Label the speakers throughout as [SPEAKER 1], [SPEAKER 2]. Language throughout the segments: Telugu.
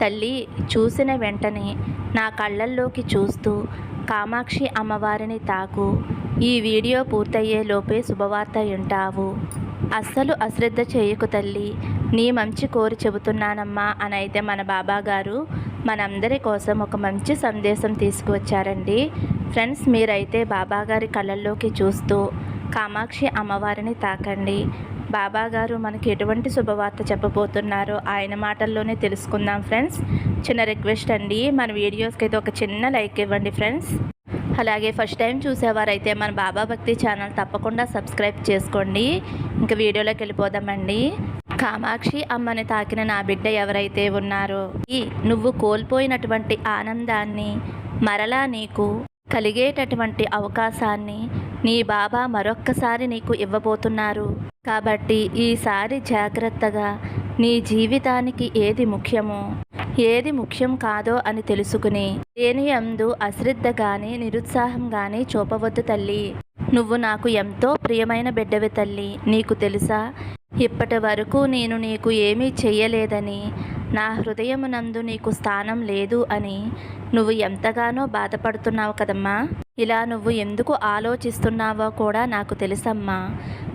[SPEAKER 1] తల్లి చూసిన వెంటనే నా కళ్ళల్లోకి చూస్తూ కామాక్షి అమ్మవారిని తాకు. ఈ వీడియో పూర్తయ్యే లోపే శుభవార్త వింటావు. అస్సలు అశ్రద్ధ చేయకు తల్లి. నీ మంచి కోరి చెబుతున్నానమ్మా అని అయితే మన బాబా గారు మనందరి కోసం ఒక మంచి సందేశం తీసుకువచ్చారండి. ఫ్రెండ్స్ మీరైతే బాబాగారి కళ్ళల్లోకి చూస్తూ కామాక్షి అమ్మవారిని తాకండి. బాబా గారు మనకి ఎటువంటి శుభవార్త చెప్పబోతున్నారో ఆయన మాటల్లోనే తెలుసుకుందాం ఫ్రెండ్స్. చిన్న రిక్వెస్ట్ అండి మన వీడియోస్కి అయితే ఒక చిన్న లైక్ ఇవ్వండి ఫ్రెండ్స్. అలాగే ఫస్ట్ టైం చూసేవారైతే మన బాబా భక్తి ఛానల్ తప్పకుండా సబ్స్క్రైబ్ చేసుకోండి. ఇంకా వీడియోలోకి వెళ్ళిపోదామండి. కామాక్షి అమ్మని తాకిన నా బిడ్డ ఎవరైతే ఉన్నారో ఈ నువ్వు కోల్పోయినటువంటి ఆనందాన్ని మరలా నీకు కలిగేటటువంటి అవకాశాన్ని నీ బాబా మరొక్కసారి నీకు ఇవ్వబోతున్నారు. కాబట్టి ఈసారి జాగ్రత్తగా నీ జీవితానికి ఏది ముఖ్యమో ఏది ముఖ్యం కాదో అని తెలుసుకుని దేని అందు అశ్రద్ధ గాని నిరుత్సాహం గాని చూపవద్దు తల్లి. నువ్వు నాకు ఎంతో ప్రియమైన బిడ్డవి తల్లి నీకు తెలుసా? ఇప్పటి వరకు నేను నీకు ఏమీ చెయ్యలేదని నా హృదయమునందు నీకు స్థానం లేదు అని నువ్వు ఎంతగానో బాధపడుతున్నావు కదమ్మా. ఇలా నువ్వు ఎందుకు ఆలోచిస్తున్నావో కూడా నాకు తెలుసమ్మా.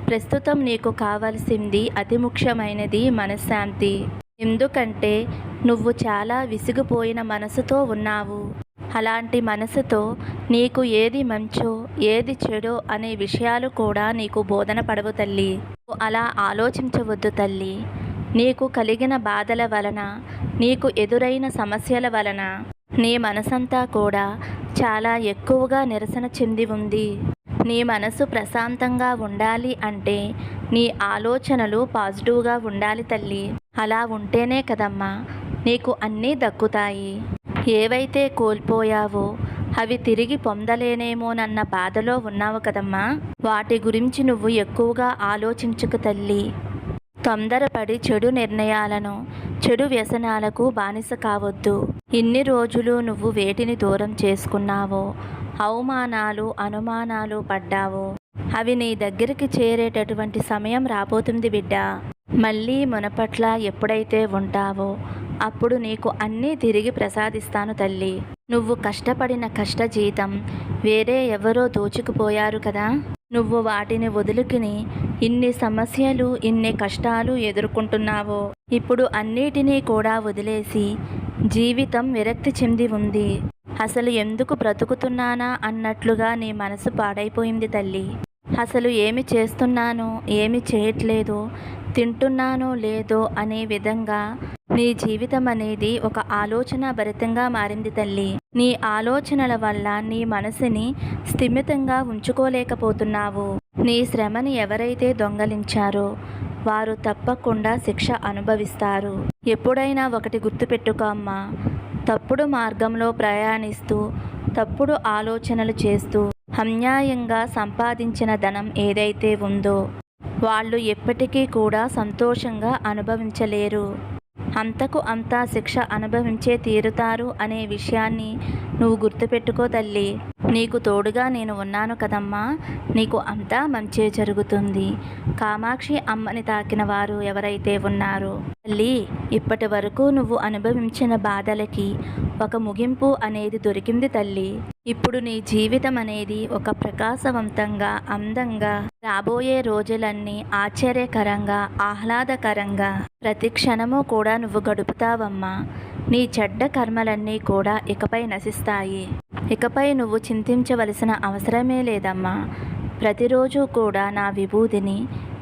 [SPEAKER 1] ప్రస్తుతం నీకు కావలసింది అతి ముఖ్యమైనది మనశ్శాంతి. ఎందుకంటే నువ్వు చాలా విసిగిపోయిన మనసుతో ఉన్నావు. అలాంటి మనసుతో నీకు ఏది మంచో ఏది చెడో అనే విషయాలు కూడా నీకు బోధన పడవు తల్లి. నువ్వు అలా ఆలోచించవద్దు తల్లి. నీకు కలిగిన బాధల వలన నీకు ఎదురైన సమస్యల వలన నీ మనసంతా కూడా చాలా ఎక్కువగా నిరసన చెంది ఉంది. నీ మనసు ప్రశాంతంగా ఉండాలి అంటే నీ ఆలోచనలు పాజిటివ్గా ఉండాలి తల్లి. అలా ఉంటేనే కదమ్మా నీకు అన్నీ దక్కుతాయి. ఏవైతే కోల్పోయావో అవి తిరిగి పొందలేనేమోనన్న బాధలో ఉన్నావు కదమ్మా. వాటి గురించి నువ్వు ఎక్కువగా ఆలోచించుకు తల్లి. తొందరపడి చెడు నిర్ణయాలను చెడు వ్యసనాలకు బానిస కావద్దు. ఇన్ని రోజులు నువ్వు వేటిని దూరం చేసుకున్నావో అవమానాలు అనుమానాలు పడ్డావో అవి నీ దగ్గరికి చేరేటటువంటి సమయం రాబోతుంది బిడ్డ. మళ్ళీ మునపట్ల ఎప్పుడైతే ఉంటావో అప్పుడు నీకు అన్నీ తిరిగి ప్రసాదిస్తాను తల్లి. నువ్వు కష్టపడిన కష్ట జీతం వేరే ఎవరో దోచుకుపోయారు కదా. నువ్వు వాటిని వదులుకుని ఇన్ని సమస్యలు ఇన్ని కష్టాలు ఎదుర్కొంటున్నావో ఇప్పుడు అన్నిటినీ కూడా వదిలేసి జీవితం విరక్తి చెంది ఉంది. అసలు ఎందుకు బ్రతుకుతున్నానా అన్నట్లుగా నీ మనసు పాడైపోయింది తల్లి. అసలు ఏమి చేస్తున్నానో ఏమి చేయట్లేదో తింటున్నానో లేదో అనే విధంగా నీ జీవితం అనేది ఒక ఆలోచన భరితంగా మారింది తల్లి. నీ ఆలోచనల వల్ల నీ మనసుని స్థిమితంగా ఉంచుకోలేకపోతున్నావు. నీ శ్రమని ఎవరైతే దొంగలించారో వారు తప్పకుండా శిక్ష అనుభవిస్తారు. ఎప్పుడైనా ఒకటి గుర్తుపెట్టుకో అమ్మా. తప్పుడు మార్గంలో ప్రయాణిస్తూ తప్పుడు ఆలోచనలు చేస్తూ అన్యాయంగా సంపాదించిన ధనం ఏదైతే ఉందో వాళ్ళు ఎప్పటికీ కూడా సంతోషంగా అనుభవించలేరు. అంతకు అంతా శిక్ష అనుభవించే తీరుతారు అనే విషయాన్ని నువ్వు గుర్తుపెట్టుకో తల్లి. నీకు తోడుగా నేను ఉన్నాను కదమ్మా. నీకు అంతా మంచే జరుగుతుంది. కామాక్షి అమ్మని తాకిన వారు ఎవరైతే ఉన్నారో? తల్లి ఇప్పటి వరకు నువ్వు అనుభవించిన బాధలకి ఒక ముగింపు అనేది దొరికింది తల్లి. ఇప్పుడు నీ జీవితం అనేది ఒక ప్రకాశవంతంగా అందంగా రాబోయే రోజులన్నీ ఆశ్చర్యకరంగా ఆహ్లాదకరంగా ప్రతి క్షణము కూడా నువ్వు గడుపుతావమ్మా. నీ చెడ్డ కర్మలన్నీ కూడా ఇకపై నశిస్తాయి. ఇకపై నువ్వు చింతించవలసిన అవసరమే లేదమ్మా. ప్రతిరోజు కూడా నా విభూదిని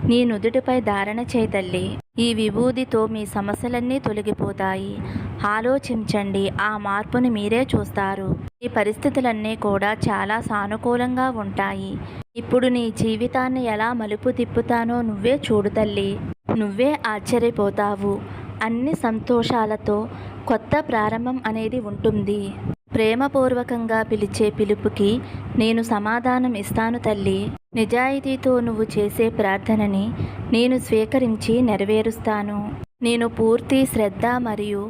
[SPEAKER 1] నీ నుదుటిపై ధారణ చేయతల్లి ఈ విభూదితో మీ సమస్యలన్నీ తొలగిపోతాయి. ఆలోచించండి ఆ మార్పుని మీరే చూస్తారు. ఈ పరిస్థితులన్నీ కూడా చాలా సానుకూలంగా ఉంటాయి. ఇప్పుడు నీ జీవితాన్ని ఎలా మలుపు తిప్పుతానో నువ్వే చూడు తల్లి. నువ్వే ఆశ్చర్యపోతావు. అన్ని సంతోషాలతో కొత్త ప్రారంభం అనేది ఉంటుంది. ప్రేమపూర్వకంగా పిలిచే పిలుపుకి నేను సమాధానం ఇస్తాను తల్లి. నిజాయితీతో నువ్వు చేసే ప్రార్థనని నేను స్వీకరించి నెరవేరుస్తాను. నేను పూర్తి శ్రద్ధ మరియు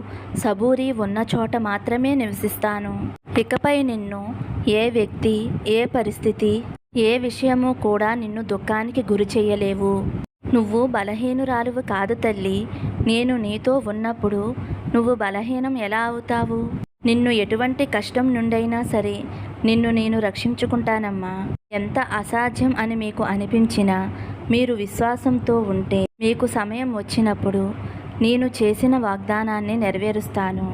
[SPEAKER 1] సబూరి ఉన్న చోట మాత్రమే నివసిస్తాను. ఇకపై నిన్ను ఏ వ్యక్తి ఏ పరిస్థితి ఏ విషయము కూడా నిన్ను దుఃఖానికి గురి చేయలేవు. నువ్వు బలహీనురాలువు కాదు తల్లి. నేను నీతో ఉన్నప్పుడు నువ్వు బలహీనం ఎలా అవుతావు? నిన్ను ఎటువంటి కష్టం నుండైనా సరే నిన్ను నేను రక్షించుకుంటానమ్మా. ఎంత అసాధ్యం అని మీకు అనిపించినా మీరు విశ్వాసంతో ఉంటే మీకు సమయం వచ్చినప్పుడు నేను చేసిన వాగ్దానాన్ని నెరవేరుస్తాను.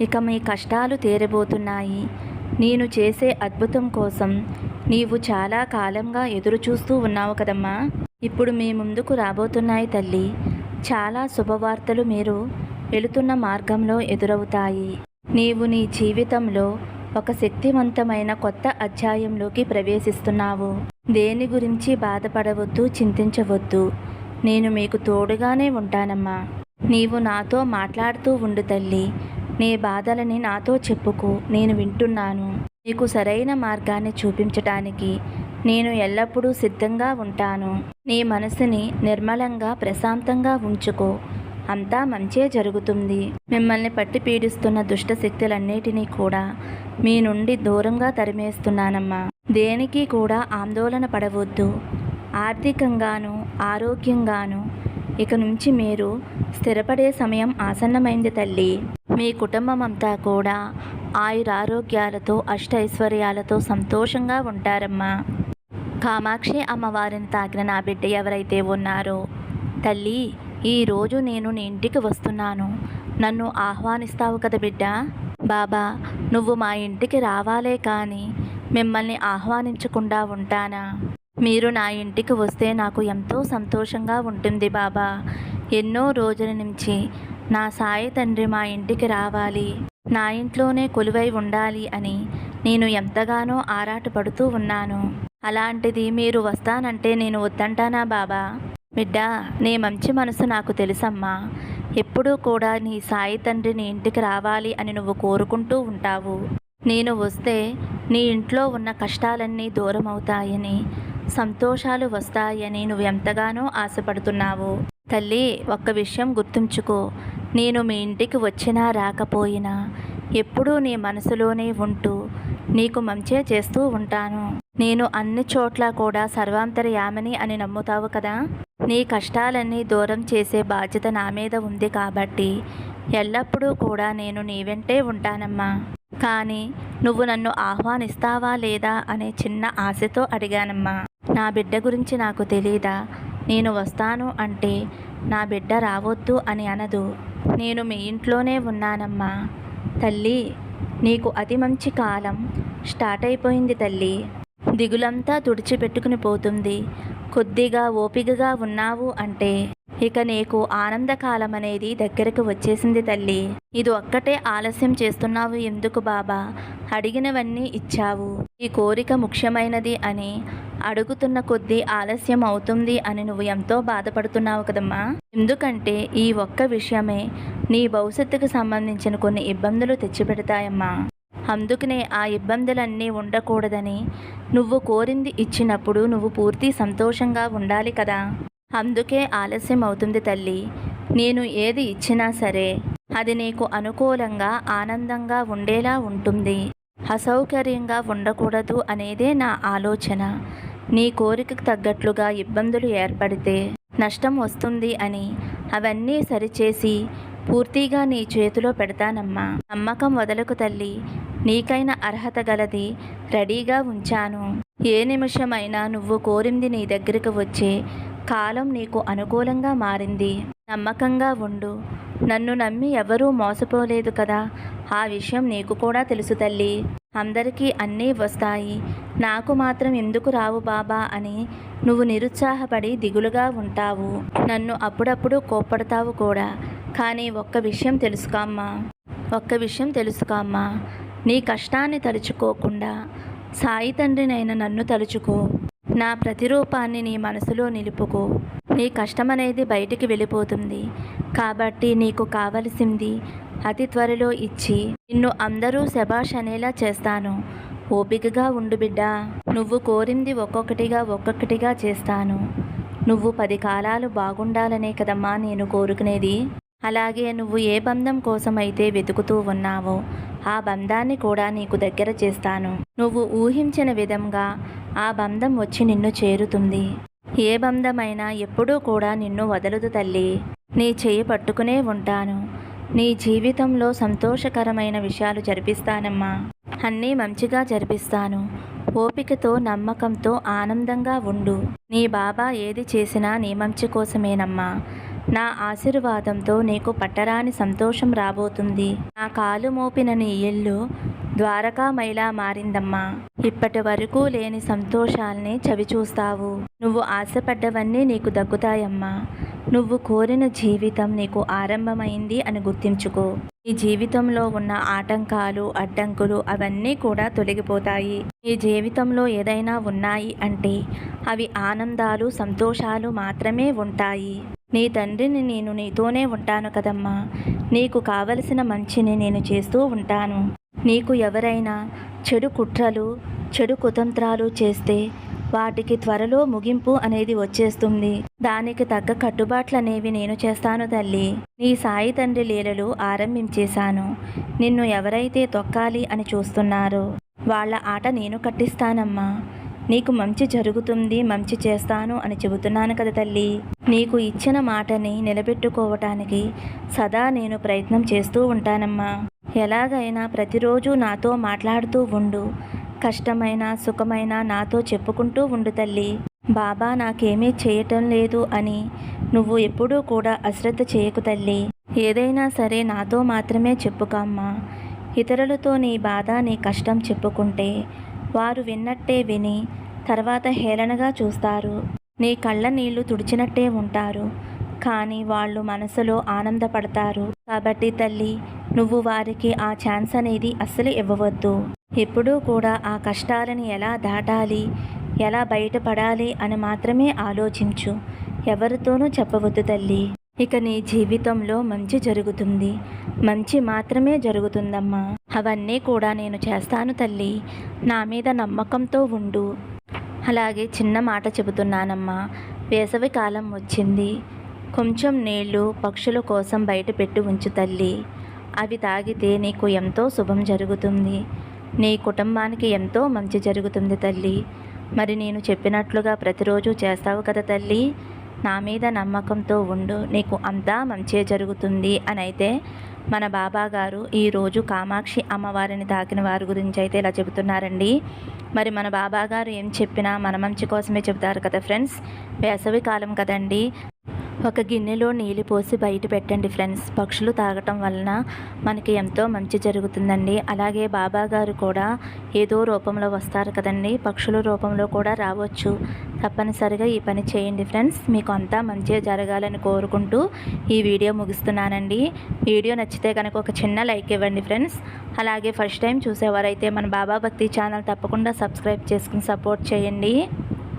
[SPEAKER 1] ఇక మీ కష్టాలు తీరబోతున్నాయి. నేను చేసే అద్భుతం కోసం నీవు చాలా కాలంగా ఎదురు చూస్తూ ఉన్నావు కదమ్మా. ఇప్పుడు మీ ముందుకు రాబోతున్నాయి తల్లి. చాలా శుభవార్తలు మీరు వెళుతున్న మార్గంలో ఎదురవుతాయి. నీవు నీ జీవితంలో ఒక శక్తివంతమైన కొత్త అధ్యాయంలోకి ప్రవేశిస్తున్నావు. దేని గురించి బాధపడవద్దు చింతించవద్దు. నేను మీకు తోడుగానే ఉంటానమ్మా. నీవు నాతో మాట్లాడుతూ ఉండు తల్లి. నీ బాధలని నాతో చెప్పుకో. నేను వింటున్నాను. నీకు సరైన మార్గాన్ని చూపించటానికి నేను ఎల్లప్పుడూ సిద్ధంగా ఉంటాను. నీ మనసుని నిర్మలంగా ప్రశాంతంగా ఉంచుకో. అంతా మంచే జరుగుతుంది. మిమ్మల్ని పట్టి పీడిస్తున్న దుష్ట శక్తులన్నిటినీ కూడా మీ నుండి దూరంగా తరిమేస్తున్నానమ్మా. దేనికి కూడా ఆందోళన పడవద్దు. ఆర్థికంగాను ఆరోగ్యంగాను ఇక నుంచి మీరు స్థిరపడే సమయం ఆసన్నమైంది తల్లి. మీ కుటుంబం అంతా కూడా ఆయురారోగ్యాలతో అష్టైశ్వర్యాలతో సంతోషంగా ఉంటారమ్మా. కామాక్షి అమ్మవారిని తాకిన నా బిడ్డ ఎవరైతే ఉన్నారో తల్లి ఈరోజు నేను నీ ఇంటికి వస్తున్నాను. నన్ను ఆహ్వానిస్తావు కదా బిడ్డ? బాబా నువ్వు మా ఇంటికి రావాలే కానీ మిమ్మల్ని ఆహ్వానించకుండా ఉంటానా? మీరు నా ఇంటికి వస్తే నాకు ఎంతో సంతోషంగా ఉంటుంది బాబా. ఎన్నో రోజుల నుంచి నా సాయి తండ్రి మా ఇంటికి రావాలి. నా ఇంట్లోనే కొలువై ఉండాలి అని నేను ఎంతగానో ఆరాటపడుతూ ఉన్నాను. అలాంటిది మీరు వస్తానంటే నేను వద్దంటానా బాబా? బిడ్డ నీ మంచి మనసు నాకు తెలుసమ్మా. ఎప్పుడూ కూడా నీ సాయి తండ్రి నీ ఇంటికి రావాలి అని నువ్వు కోరుకుంటూ ఉంటావు. నేను వస్తే నీ ఇంట్లో ఉన్న కష్టాలన్నీ దూరం అవుతాయని సంతోషాలు వస్తాయని నువ్వు ఎంతగానో ఆశపడుతున్నావు. తల్లి ఒక్క విషయం గుర్తుంచుకో. నేను మీ ఇంటికి వచ్చినా రాకపోయినా ఎప్పుడూ నీ మనసులోనే ఉంటూ నీకు మంచే చేస్తూ ఉంటాను. నేను అన్ని చోట్ల కూడా సర్వాంతర్యామిని అని నమ్ముతావు కదా? నీ కష్టాలన్నీ దూరం చేసే బాధ్యత నా మీద ఉంది కాబట్టి ఎల్లప్పుడూ కూడా నేను నీ వెంటే ఉంటానమ్మా. కానీ నువ్వు నన్ను ఆహ్వానిస్తావా లేదా అనే చిన్న ఆశతో అడిగానమ్మా. నా బిడ్డ గురించి నాకు తెలీదా? నేను వస్తాను అంటే నా బిడ్డ రావద్దు అని అనదు. నేను మీ ఇంట్లోనే ఉన్నానమ్మా. తల్లి నీకు అతి మంచి కాలం స్టార్ట్ అయిపోయింది తల్లి. దిగులంతా తుడిచిపెట్టుకుని పోతుంది. కొద్దిగా ఓపికగా ఉన్నావు అంటే. ఇక నీకు ఆనందకాలం అనేది దగ్గరకు వచ్చేసింది తల్లి. ఇది ఒక్కటే ఆలస్యం చేస్తున్నావు ఎందుకు బాబా? అడిగినవన్నీ ఇచ్చావు. ఈ కోరిక ముఖ్యమైనది అని అడుగుతున్న కొద్దీ ఆలస్యం అవుతుంది అని నువ్వు ఎంతో బాధపడుతున్నావు కదమ్మా. ఎందుకంటే ఈ ఒక్క విషయమే నీ భవిష్యత్తుకు సంబంధించిన కొన్ని ఇబ్బందులు తెచ్చిపెడతాయమ్మా. అందుకనే ఆ ఇబ్బందులన్నీ ఉండకూడదని నువ్వు కోరింది ఇచ్చినప్పుడు నువ్వు పూర్తి సంతోషంగా ఉండాలి కదా. అందుకే ఆలస్యం అవుతుంది తల్లి. నేను ఏది ఇచ్చినా సరే అది నీకు అనుకూలంగా ఆనందంగా ఉండేలా ఉంటుంది. అసౌకర్యంగా ఉండకూడదు అనేదే నా ఆలోచన. నీ కోరికకు తగ్గట్లుగా ఇబ్బందులు ఏర్పడితే నష్టం వస్తుంది అని అవన్నీ సరిచేసి పూర్తిగా నీ చేతిలో పెడతానమ్మా. నమ్మకం వదలకు తల్లి. నీకైన అర్హత గలది రెడీగా ఉంచాను. ఏ నిమిషమైనా నువ్వు కోరింది నీ దగ్గరకు వచ్చే కాలం నీకు అనుకూలంగా మారింది. నమ్మకంగా ఉండు. నన్ను నమ్మి ఎవరూ మోసపోలేదు కదా. ఆ విషయం నీకు కూడా తెలుసు తల్లి. అందరికీ అన్నీ వస్తాయి. నాకు మాత్రం ఎందుకు రావు బాబా అని నువ్వు నిరుత్సాహపడి దిగులుగా ఉంటావు. నన్ను అప్పుడప్పుడు కోప్పడతావు కూడా. కానీ ఒక్క విషయం తెలుసుకోమ్మా ఒక్క విషయం తెలుసుకోమ్మా నీ కష్టాన్ని తలుచుకోకుండా సాయి తండ్రినైన నన్ను తలుచుకో. నా ప్రతిరూపాన్ని నీ మనసులో నిలుపుకో. నీ కష్టమనేది బయటికి వెళ్ళిపోతుంది. కాబట్టి నీకు కావలసింది అతి త్వరలో ఇచ్చి నిన్ను అందరూ శబాష్ అనేలా చేస్తాను. ఓపికగా ఉండు బిడ్డ. నువ్వు కోరింది ఒక్కొక్కటిగా ఒక్కొక్కటిగా చేస్తాను. నువ్వు పది కాలాలు బాగుండాలనే కదమ్మా నేను కోరుకునేది. అలాగే నువ్వు ఏ బంధం కోసమైతే వెతుకుతూ ఉన్నావో ఆ బంధాన్ని కూడా నీకు దగ్గర చేస్తాను. నువ్వు ఊహించిన విధంగా ఆ బంధం వచ్చి నిన్ను చేరుతుంది. ఏ బంధమైనా ఎప్పుడూ కూడా నిన్ను వదలదు తల్లి. నీ చేయి పట్టుకునే ఉంటాను. నీ జీవితంలో సంతోషకరమైన విషయాలు జరిపిస్తానమ్మా. అన్నీ మంచిగా జరిపిస్తాను. ఓపికతో నమ్మకంతో ఆనందంగా ఉండు. నీ బాబా ఏది చేసినా నీ మంచి కోసమేనమ్మా. నా ఆశీర్వాదంతో నీకు పట్టరాని సంతోషం రాబోతుంది. నా కాలు మోపిన నీ ఇల్లు ద్వారకామైలా మారిందమ్మా. ఇప్పటి వరకు లేని సంతోషాల్ని చవిచూస్తావు. నువ్వు ఆశపడ్డవన్నీ నీకు దక్కుతాయమ్మా. నువ్వు కోరిన జీవితం నీకు ఆరంభమైంది అని గుర్తించుకో. ఈ జీవితంలో ఉన్న ఆటంకాలు అడ్డంకులు అవన్నీ కూడా తొలగిపోతాయి. ఈ జీవితంలో ఏదైనా ఉన్నాయి అంటే అవి ఆనందాలు సంతోషాలు మాత్రమే ఉంటాయి. నీ తండ్రిని నేను నీతోనే ఉంటాను కదమ్మా. నీకు కావలసిన మంచిని నేను చేస్తూ ఉంటాను. నీకు ఎవరైనా చెడు కుట్రలు చెడు కుతంత్రాలు చేస్తే వాటికి త్వరలో ముగింపు అనేది వచ్చేస్తుంది. దానికి తగ్గ కట్టుబాట్లు అనేవి నేను చేస్తాను తల్లి. నీ సాయి తండ్రి లీలలు ఆరంభించేశాను. నిన్ను ఎవరైతే తొక్కాలి అని చూస్తున్నారో వాళ్ళ ఆట నేను కట్టిస్తానమ్మా. నీకు మంచి జరుగుతుంది మంచి చేస్తాను అని చెబుతున్నాను కదా తల్లి. నీకు ఇచ్చిన మాటని నిలబెట్టుకోవటానికి సదా నేను ప్రయత్నం చేస్తూ ఉంటానమ్మా. ఎలాగైనా ప్రతిరోజు నాతో మాట్లాడుతూ ఉండు. కష్టమైన సుఖమైన నాతో చెప్పుకుంటూ ఉండు తల్లి. బాబా నాకేమీ చేయటం లేదు అని నువ్వు ఎప్పుడూ కూడా అశ్రద్ధ చేయకు తల్లి. ఏదైనా సరే నాతో మాత్రమే చెప్పుకమ్మా ఇతరులతో నీ బాధ నీ కష్టం చెప్పుకుంటే వారు విన్నట్టే విని తర్వాత హేళనగా చూస్తారు. నీ కళ్ళ నీళ్ళు తుడిచినట్టే ఉంటారు. కానీ వాళ్ళు మనసులో ఆనందపడతారు. కాబట్టి తల్లి నువ్వు వారికి ఆ ఛాన్స్ అనేది అస్సలు ఇవ్వవద్దు. ఎప్పుడూ కూడా ఆ కష్టాలని ఎలా దాటాలి ఎలా బయటపడాలి అని మాత్రమే ఆలోచించు. ఎవరితోనూ చెప్పవద్దు తల్లి. ఇక నీ జీవితంలో మంచి జరుగుతుంది. మంచి మాత్రమే జరుగుతుందమ్మా. అవన్నీ కూడా నేను చేస్తాను తల్లి. నా మీద నమ్మకంతో ఉండు. అలాగే చిన్న మాట చెబుతున్నానమ్మా. వేసవి కాలం వచ్చింది. కొంచెం నీళ్ళు పక్షుల కోసం బయట పెట్టి ఉంచు తల్లి. అవి తాగితే నీకు ఎంతో శుభం జరుగుతుంది. నీ కుటుంబానికి ఎంతో మంచి జరుగుతుంది తల్లి. మరి నేను చెప్పినట్లుగా ప్రతిరోజు చేస్తావు కదా తల్లి? నా మీద నమ్మకంతో ఉండు నీకు అంతా మంచే జరుగుతుంది అని అయితే మన బాబా గారు ఈరోజు కామాక్షి అమ్మవారిని తాకిన వారి గురించి అయితే ఇలా చెబుతున్నారండి. మరి మన బాబా గారు ఏం చెప్పినా మన మంచి కోసమే చెబుతారు కదా ఫ్రెండ్స్? వేసవి కాలం కదండి. ఒక గిన్నెలో నీళ్ళు పోసి బయట పెట్టండి ఫ్రెండ్స్. పక్షులు తాగటం వలన మనకి ఎంతో మంచి జరుగుతుందండి. అలాగే బాబా గారు కూడా ఏదో రూపంలో వస్తారు కదండి. పక్షుల రూపంలో కూడా రావచ్చు. తప్పనిసరిగా ఈ పని చేయండి ఫ్రెండ్స్. మీకు అంతా మంచిగా జరగాలని కోరుకుంటూ ఈ వీడియో ముగిస్తున్నానండి. వీడియో నచ్చితే కనుక ఒక చిన్న లైక్ ఇవ్వండి ఫ్రెండ్స్. అలాగే ఫస్ట్ టైం చూసేవారైతే మన బాబా భక్తి ఛానల్ తప్పకుండా సబ్స్క్రైబ్ చేసుకుని సపోర్ట్ చేయండి.